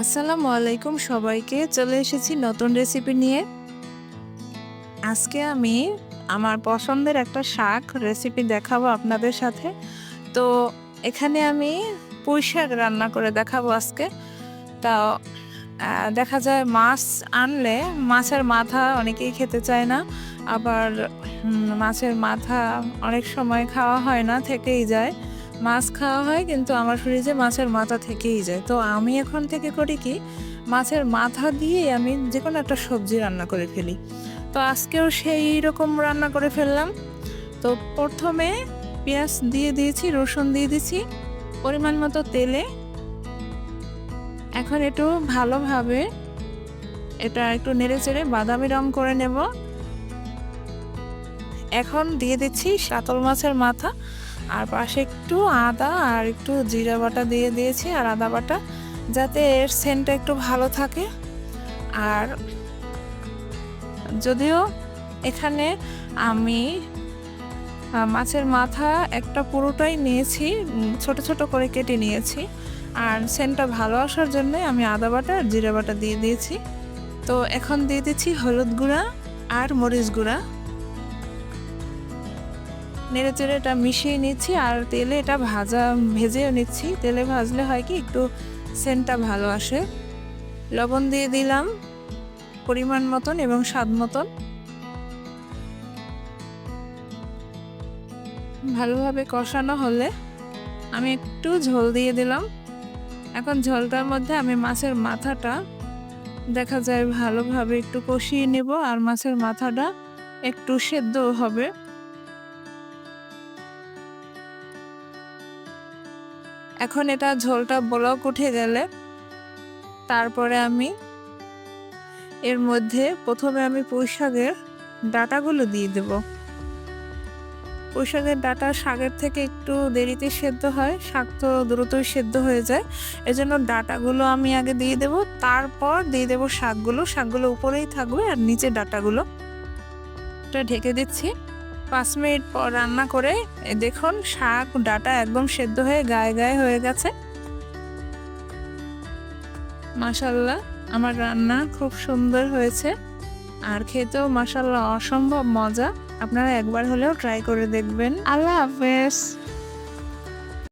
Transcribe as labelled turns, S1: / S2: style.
S1: আসসালামু আলাইকুম সবাইকে, চলে এসেছি নতুন রেসিপি নিয়ে। আজকে আমি আমার পছন্দের একটা শাক রেসিপি দেখাবো আপনাদের সাথে। তো এখানে আমি পুঁই শাক রান্না করে দেখাবো আজকে। তা দেখা যায় মাছ আনলে মাছের মাথা অনেকেই খেতে চায় না, আবার মাছের মাথা অনেক সময় খাওয়া হয় না, থেকেই যায়। মাছ খাওয়া হয়, কিন্তু আমার ফ্রিজে মাছের মাথা থেকেই যায়। তো আমি এখন থেকে করি কি, মাছের মাথা দিয়ে আমি যে কোনো একটা সবজি রান্না করে ফেলি। তো আজকেও সেই রকম রান্না করে ফেললাম। তো প্রথমে পেঁয়াজ দিয়ে দিয়েছি, রসুন দিয়ে দিয়েছি, পরিমাণ মতো তেলে। এখন একটু ভালোভাবে এটা একটু নেড়ে চেড়ে বাদামি রং করে নেব। এখন দিয়ে দিচ্ছি কাতল মাছের মাথা। আর পাশে একটু আদা আর একটু জিরা বাটা দিয়ে দিয়েছি, আর আদা বাটা যাতে এর সেন্টটা একটু ভালো থাকে। আর যদিও এখানে আমি মাছের মাথা একটা পুরোটাই নিয়েছি ছোট ছোট করে কেটে নিয়েছি। আর সেন্টটা ভালো আসার জন্য আমি আদা বাটা আর জিরা বাটা দিয়ে দিয়েছি। তো এখন দিয়ে দিচ্ছি হলুদ গুঁড়া আর মরিচ গুঁড়া। নেড়ে চেড়ে এটা মিশিয়ে নিচ্ছি আর তেলে এটা ভাজা, ভেজেও নিচ্ছি। তেলে ভাজলে হয় কি, একটু সেন্টটা ভালো আসে। লবণ দিয়ে দিলাম পরিমাণ মতন এবং স্বাদ মতন। ভালোভাবে কষানো হলে আমি একটু ঝোল দিয়ে দিলাম। এখন ঝোলটার মধ্যে আমি মাছের মাথাটা দেখা যায় ভালোভাবে একটু কষিয়ে নেব আর মাছের মাথাটা একটু সেদ্ধ হবে। এখন এটা ঝোলটা ব্লক উঠে গেলে তারপরে আমি এর মধ্যে প্রথমে আমি পুঁই শাকের ডাটাগুলো দিয়ে দেব। পুঁই শাকের ডাটা শাকের থেকে একটু দেরিতে সেদ্ধ হয়, শাক তো দ্রুতই সেদ্ধ হয়ে যায়। এজন্য ডাটাগুলো আমি আগে দিয়ে দেব, তারপর দিয়ে দেব শাকগুলো। শাকগুলো উপরেই থাকবে আর নিচে ডাটাগুলো। ঢেকে দিচ্ছি। পাঁচ মিনিট পর রান্না করে দেখুন শাক, ডাটা একদম সেদ্ধ হয়ে গায়ে গায়ে হয়ে গেছে। মাসাল্লাহ আমার রান্না খুব সুন্দর হয়েছে। আর খেতেও মাসাল্লাহ অসম্ভব মজা। আপনারা একবার হলেও ট্রাই করে দেখবেন। আল্লাহ হাফেজ।